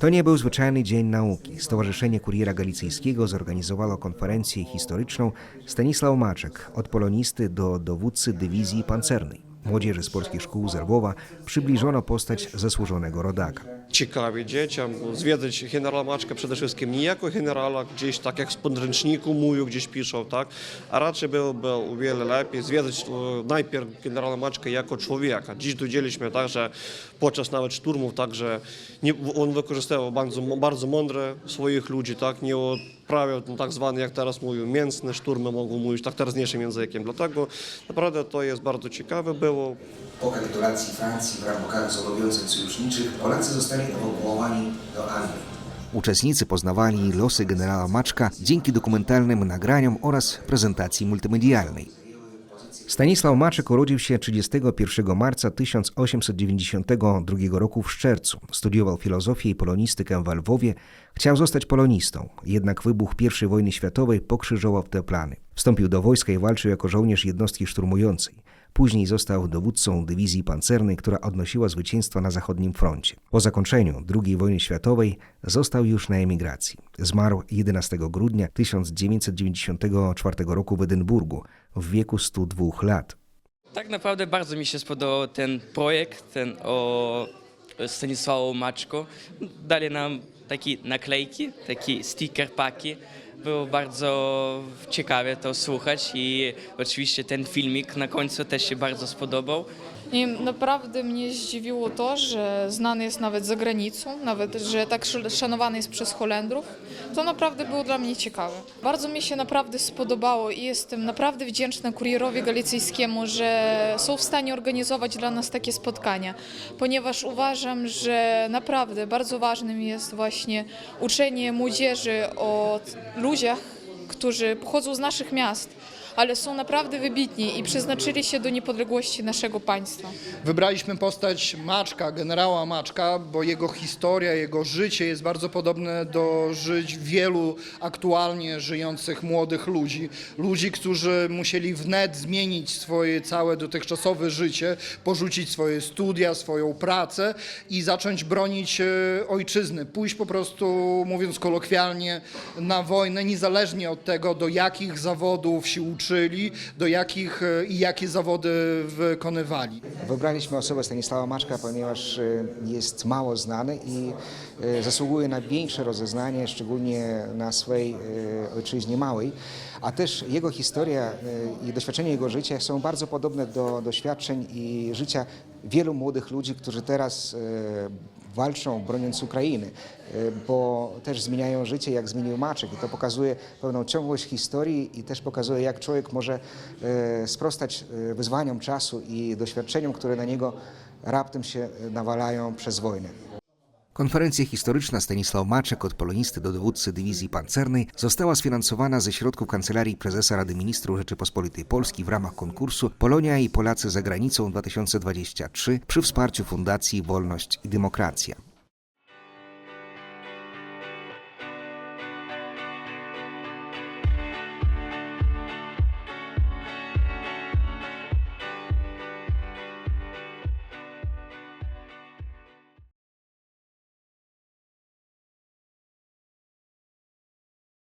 To nie był zwyczajny dzień nauki. Stowarzyszenie Kuriera Galicyjskiego zorganizowało konferencję historyczną Stanisław Maczek, od polonisty do dowódcy dywizji pancernej. Młodzieży z polskich szkół z Lwowa przybliżono postać zasłużonego rodaka. Ciekawie dzieciom zwiedzać generała Maczka przede wszystkim nie jako generała, gdzieś tak jak w podręczniku mówił, gdzieś piszą, tak? A raczej byłoby o wiele lepiej zwiedzać e, najpierw generała Maczka jako człowieka. Dziś dowiedzieliśmy tak, że podczas nawet szturmów także on wykorzystywał bardzo, bardzo mądre swoich ludzi, tak? Nie odprawiał no, tak zwany, jak teraz mówią, mięsne szturmy mogą mówić tak teraźniejszym językiem. Dlatego naprawdę to jest bardzo ciekawe było. Po kapitulacji Francji w ramach zobowiązań sojuszniczych Polacy zostali ewakuowani do Anglii. Uczestnicy poznawali losy generała Maczka dzięki dokumentalnym nagraniom oraz prezentacji multimedialnej. Stanisław Maczek urodził się 31 marca 1892 roku w Szczercu. Studiował filozofię i polonistykę w Lwowie. Chciał zostać polonistą, jednak wybuch I wojny światowej pokrzyżował te plany. Wstąpił do wojska i walczył jako żołnierz jednostki szturmującej. Później został dowódcą dywizji pancernej, która odnosiła zwycięstwa na zachodnim froncie. Po zakończeniu II wojny światowej został już na emigracji. Zmarł 11 grudnia 1994 roku w Edynburgu w wieku 102 lat. Tak naprawdę bardzo mi się spodobał ten projekt, ten o Stanisławu Maczku. Dali nam takie naklejki, takie sticker paki. Było bardzo ciekawe to słuchać i oczywiście ten filmik na końcu też się bardzo spodobał. I naprawdę mnie zdziwiło to, że znany jest nawet za granicą, nawet że tak sz- szanowany jest przez Holendrów. To naprawdę było dla mnie ciekawe. Bardzo mi się naprawdę spodobało i jestem naprawdę wdzięczna kurierowi galicyjskiemu, że są w stanie organizować dla nas takie spotkania, ponieważ uważam, że naprawdę bardzo ważnym jest właśnie uczenie młodzieży o ludziach, 不行。Którzy pochodzą z naszych miast, ale są naprawdę wybitni i przeznaczyli się do niepodległości naszego państwa. Wybraliśmy postać Maczka, generała Maczka, bo jego historia, jego życie jest bardzo podobne do żyć wielu aktualnie żyjących młodych ludzi. Ludzi, którzy musieli wnet zmienić swoje całe dotychczasowe życie, porzucić swoje studia, swoją pracę i zacząć bronić e, ojczyzny. Pójść po prostu, mówiąc kolokwialnie, na wojnę, niezależnie od tego, do jakich zawodów się uczyli, do jakich e, i jakie zawody wykonywali. Wybraliśmy osobę Stanisława Maczka, ponieważ e, jest mało znany i e, zasługuje na większe rozeznanie, szczególnie na swej ojczyźnie małej. A też jego historia i doświadczenia jego życia są bardzo podobne do doświadczeń i życia wielu młodych ludzi, którzy teraz walczą, broniąc Ukrainy, e, bo też zmieniają życie, jak zmienił Maczek. I to pokazuje pewną ciągłość historii i też pokazuje, jak człowiek może e, sprostać e, wyzwaniom czasu i doświadczeniom, które na niego raptem się nawalają przez wojnę. Konferencja historyczna Stanisław Maczek od polonisty do dowódcy dywizji pancernej została sfinansowana ze środków Kancelarii Prezesa Rady Ministrów Rzeczypospolitej Polski w ramach konkursu Polonia i Polacy za granicą 2023 przy wsparciu Fundacji Wolność i Demokracja.